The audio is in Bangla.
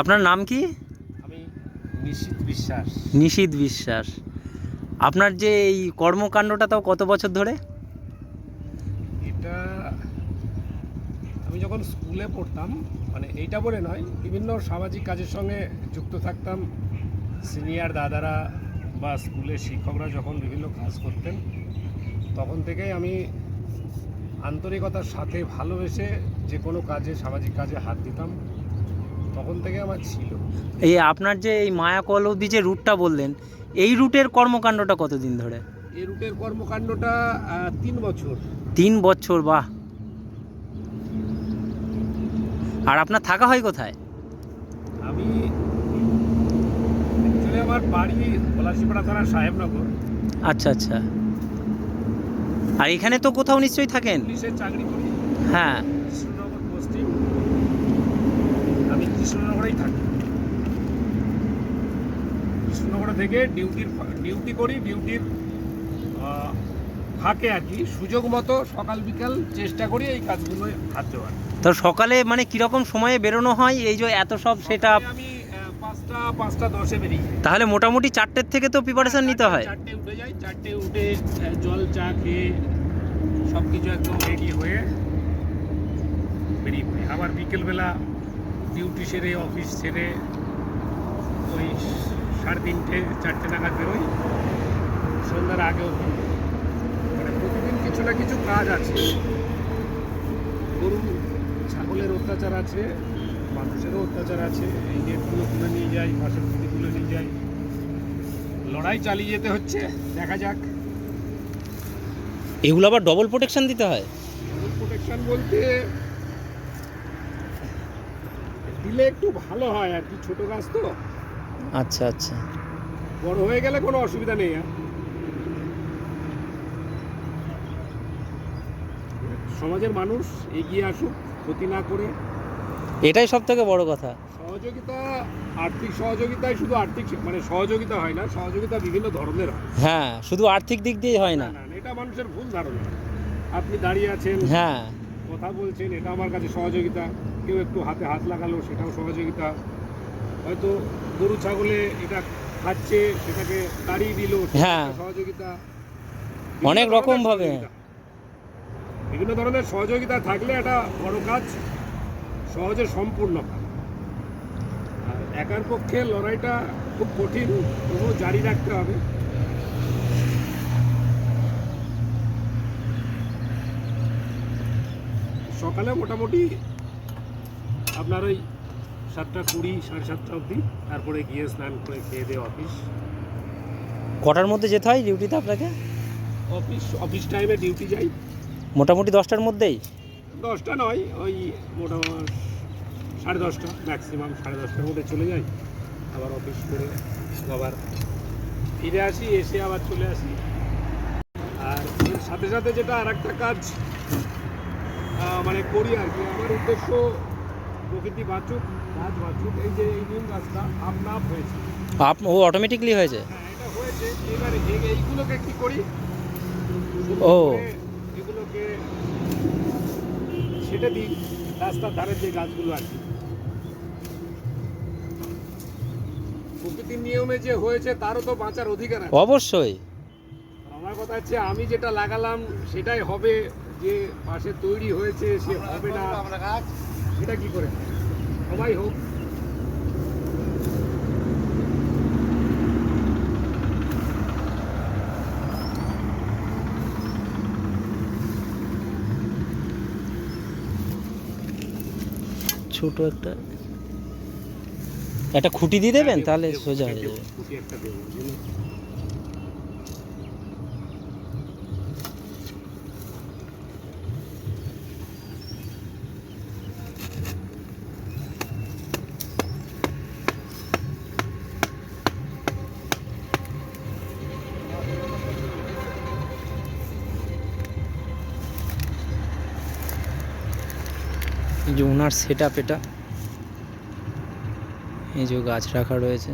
আপনার নাম কি? আমি নিশ্চিত বিশ্বাস। নিশীত বিশ্বাস। আপনার যে এই কর্মকাণ্ডটা তাও কত বছর ধরে? এটা আমি যখন স্কুলে পড়তাম মানে এইটা বলে নয় বিভিন্ন সামাজিক কাজের সঙ্গে যুক্ত থাকতাম। সিনিয়র দাদারা বা স্কুলের শিক্ষকরা যখন বিভিন্ন কাজ করতেন তখন থেকেই আমি আন্তরিকতার সাথে ভালোবেসে যে কোনো কাজে সামাজিক কাজে হাত দিতাম। তখন থেকে আমার ছিল। এই আপনার যে এই মায়াকল অবধি যে রুটটা বললেন এই রুটের কর্মকাণ্ডটা কতদিন ধরে? এই রুটের কর্মকাণ্ডটা তিন বছর। তিন বছর বাহ। আর আপনার থাকা হয় কোথায়? আমি আমার বাড়ি পলাশিপাড়া থানা সাহেবনগর। আচ্ছা আচ্ছা। আর এখানে তো কোথাও নিশ্চয়ই থাকেন? চাকরি করি। হ্যাঁ কৃষ্ণনগর পোস্টিং আমি কৃষ্ণনগরেই থাকি। কৃষ্ণনগর থেকে ডিউটির ডিউটি করি ডিউটির ফাঁকে আর কি। সুযোগ মতো সকাল বিকাল চেষ্টা করি এই কাজগুলো হাত দেওয়ার। তো সকালে মানে কীরকম সময়ে বেরোনো হয়? এই যে এত সব সেটা আমি পাঁচটা পাঁচটা দশে বেরিয়ে তাহলে মোটামুটি চারটের থেকে তো প্রিপারেশন নিতে হয়। চারটে উঠে যাই। চারটে উঠে জল চা খেয়ে সব কিছু একদম রেডি হয়ে বেরিয়ে পড়ি। আবার বিকেলবেলা ডিউটি সেরে অফিস সেরে ওই সাড়ে তিনটে চারটে নাগাদ বেরোই। সন্ধ্যার আগেও মানে প্রতিদিন কিছু না কিছু কাজ আছে। গরু ছাগলের অত্যাচার আছে মানুষেরও অত্যাচার আছে। এই নেটগুলো তুলে নিয়ে যাই পাশের খুঁটিগুলো নিয়ে যাই। লড়াই চালিয়ে যেতে হচ্ছে দেখা যাক। এগুলো আবার ডবল প্রোটেকশন দিতে হয়? ডবল প্রোটেকশন বলতে দিলে একটু ভালো হয় আর কি ছোট গাছ তো। আচ্ছা আচ্ছা। বড় হয়ে গেলে কোনো অসুবিধা নেই আর। সমাজের মানুষ এগিয়ে আসুক ক্ষতি না করে। এটাই সব থেকে বড় কথা। সহযোগিতা আর্থিক সহযোগিতায় শুধু আর্থিক মানে সহযোগিতা হয় না সহযোগিতা বিভিন্ন ধরনের হয়। হ্যাঁ শুধু আর্থিক দিক দিয়েই হয় না, এটা মানুষের ভুল ধারণা। আপনি দাঁড়িয়ে আছেন হ্যাঁ। কথা বলছেন এটা আমার কাছে সহযোগিতা। কেউ একটু হাতে হাত লাগালো সেটাও সহযোগিতা। হয়তো গরু ছাগলে এটা খাচ্ছে সেটাকে তাড়িয়ে দিল হ্যাঁ। সহযোগিতা। অনেক রকম ভাবে। বিভিন্ন ধরনের সহযোগিতা থাকলে একটা বড় কাজ সহজে সম্পূর্ণ হয়। আর একার পক্ষে লড়াইটা খুব কঠিন তবুও জারি রাখতে হবে। সকালে মোটামুটি আপনার ওই সাতটা কুড়ি সাড়ে সাতটা অবধি। তারপরে গিয়ে স্নান করে খেয়ে দিয়ে অফিস। কটার মধ্যে যেতে হয় ডিউটিতে আপনাকে? অফিস অফিস টাইমে ডিউটি যাই। মোটামুটি দশটার মধ্যেই? দশটা নয় ওই মোটামুটি সাড়ে দশটা ম্যাক্সিমাম সাড়ে দশটার মধ্যে চলে যাই। আবার অফিস করে আবার ফিরে আসি এসে আবার চলে আসি। আর এর সাথে সাথে যেটা আর একটা কাজ মানে করি আর কি। আমার উদ্দেশ্য প্রকৃতি বাঁচুক গাছ বাঁচুক এই যে এই নিম গাছটা আপনা আপ হয়েছে। আপ ও অটোমেটিকলি হয়েছে? হ্যাঁ এটা হয়েছে এবার এই- এইগুলোকে কি করি? ও। এগুলোকে ছেটে দিই রাস্তার ধারের যে গাছগুলো আছে। প্রকৃতির নিয়মে যে হয়েছে তারও তো বাঁচার অধিকার আছে। অবশ্যই। আমার কথা হচ্ছে আমি যেটা লাগালাম সেটাই হবে যে পাশে তৈরি হয়েছে সে হবে না। সেটা কি করে? সবাই হোক। ছোট একটা। একটা খুঁটি দিয়ে দেবেন? তাহলে সোজা হয়ে যাবে। খুঁটি একটা দেবো যে ওনার সেট এটা। এই যে গাছ রাখা রয়েছে।